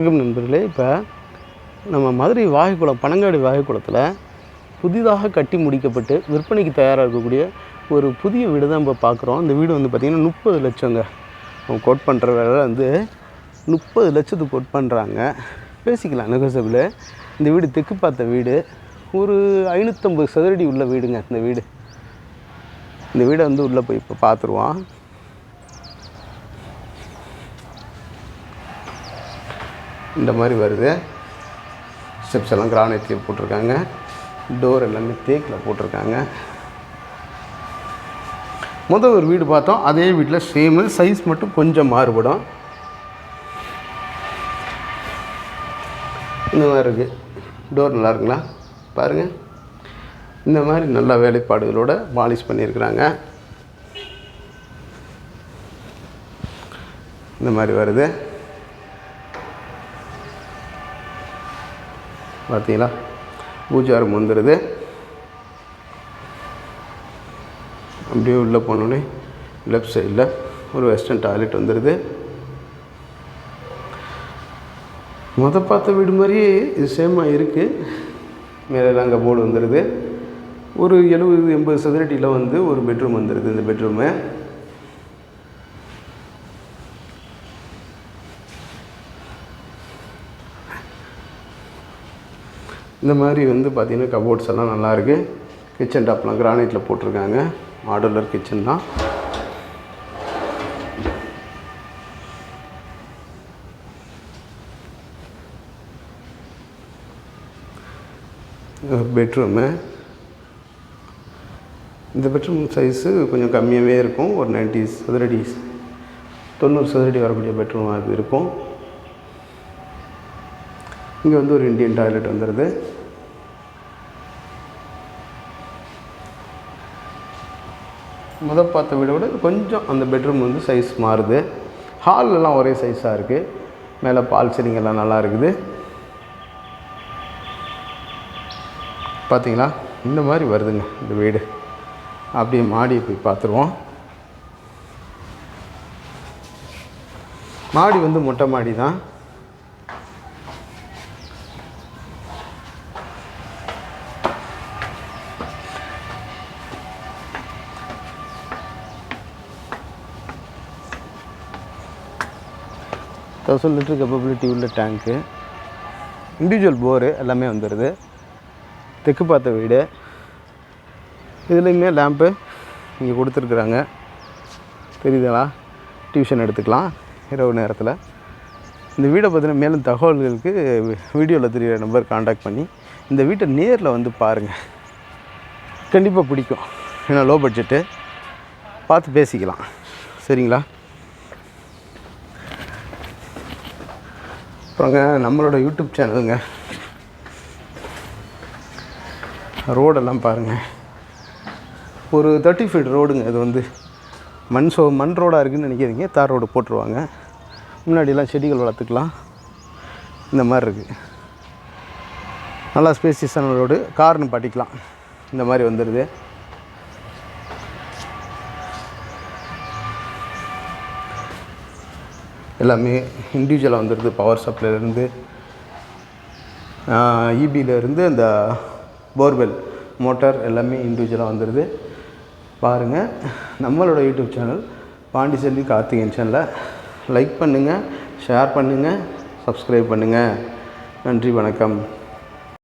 வணக்கம் நண்பர்களே. இப்போ நம்ம மதுரை வாகைக்குளம் பனங்காடி வாகைக்குளத்தில் புதிதாக கட்டி முடிக்கப்பட்டு விற்பனைக்கு தயாராக இருக்கக்கூடிய ஒரு புதிய வீடு தான் இப்போ பார்க்குறோம் இந்த வீடு வந்து பார்த்திங்கன்னா முப்பது லட்சங்க. அவங்க கோட் பண்ணுற வேலை வந்து முப்பது லட்சத்துக்கு கோட் பண்ணுறாங்க பேசிக்கலாம் நெகோசபிள் இந்த வீடு தெற்கு பார்த்த வீடு. ஒரு ஐநூற்றம்பது சதுரடி உள்ள வீடுங்க இந்த வீடு. இந்த வீடை வந்து உள்ளே போய் இப்போ பார்த்துருவான் இந்த மாதிரி வருது. ஸ்டெப்ஸ் எல்லாம் கிரானைட்லேயே போட்டிருக்காங்க. டோர் எல்லாமே தேக்கில் போட்டிருக்காங்க. முதல் ஒரு வீடு பார்த்தோம். அதே வீட்டில் சேமு சைஸ் மட்டும் கொஞ்சம் மாறுபடும். இந்த மாதிரி இருக்குது டோர் நல்லா இருக்குங்களா? பாருங்கள் இந்த மாதிரி நல்ல வேலைப்பாடுகளோடு பாலிஷ் பண்ணியிருக்கிறாங்க. இந்த மாதிரி வருது. பார்த்தீங்களா? பூஜாரம் வந்துடுது அப்படியே உள்ளே போனோடனே லெஃப்ட் சைடில் ஒரு வெஸ்டர்ன் டாய்லெட் வந்துடுது முத பார்த்த வீடு மாதிரியே இது சேமாக இருக்குது மேலே அங்கே போர்டு வந்துடுது ஒரு எழுபது எண்பது சதுரடியில் வந்து ஒரு பெட்ரூம் வந்துடுது இந்த பெட்ரூமு இந்த மாதிரி வந்து பார்த்திங்கன்னா கபோர்ட்ஸ் எல்லாம் நல்லாயிருக்கு. கிச்சன் டாப்லாம் கிரானைட்டில் போட்டிருக்காங்க. மாடுலர் கிச்சன் தான். பெட்ரூமு இந்த பெட்ரூம் சைஸு கொஞ்சம் கம்மியாகவே இருக்கும். ஒரு நைன்டி சதுரடி தொண்ணூறு சதுரடி வரக்கூடிய பெட்ரூம் அது இருக்கும். இங்கே வந்து ஒரு இண்டியன் டாய்லெட் வந்துடுது முதல் பார்த்த வீடை விட கொஞ்சம் அந்த பெட்ரூம் வந்து சைஸ் மாறுது. ஹால்லலாம் ஒரே சைஸாக இருக்குது மேலே பால் சீலிங் நல்லா இருக்குது. பார்த்தீங்களா இந்த மாதிரி வருதுங்க இந்த வீடு. அப்படியே மாடியை போய் பார்த்துருவோம். மாடி வந்து மொட்டை மாடி தான் தௌசண்ட் லிட்டர் கெப்பபிலிட்டி உள்ள டேங்க்கு இண்டிவிஜுவல் போரு எல்லாமே வந்துடுது தெற்கு பார்த்த வீடு. இதுலேயுமே லேம்ப்பு இங்கே கொடுத்துருக்குறாங்க. தெரியுதுங்களா டியூஷன் எடுத்துக்கலாம். இரவு நேரத்தில். இந்த வீடை பற்றின மேலும் தகவல்களுக்கு வீடியோவில் தெரிகிற நம்பர் காண்டாக்ட் பண்ணி இந்த வீட்டை நேரில் வந்து பாருங்கள் கண்டிப்பாக பிடிக்கும். ஏன்னா லோ பட்ஜெட்டு பார்த்து பேசிக்கலாம். சரிங்களா? அப்புறங்க நம்மளோட யூடியூப் சேனலுங்க ரோடெல்லாம் பாருங்கள் ஒரு தேர்ட்டி ஃபீட் ரோடுங்க இது வந்து. மண் சோ மண் ரோடாக இருக்குதுன்னு நினைக்கிறீங்க தார் ரோடு போட்டுருவாங்க. முன்னாடியெல்லாம் செடிகள் வளர்த்துக்கலாம். இந்த மாதிரி இருக்குது நல்லா ஸ்பேசியஸான ரோடு கார்னு பாட்டிக்கலாம். இந்த மாதிரி வந்துடுது எல்லாமே இண்டிவிஜுவலாக வந்துடுது பவர் சப்ளைலேருந்து இபியிலேருந்து அந்த போர்வெல் மோட்டார் எல்லாமே இண்டிவிஜுவலாக வந்துடுது பாருங்கள் நம்மளோட யூடியூப் சேனல் பாண்டிச்சேரி கார்த்திகேயன் சேனலை லைக் பண்ணுங்கள் ஷேர் பண்ணுங்கள் சப்ஸ்கிரைப் பண்ணுங்கள் நன்றி வணக்கம்.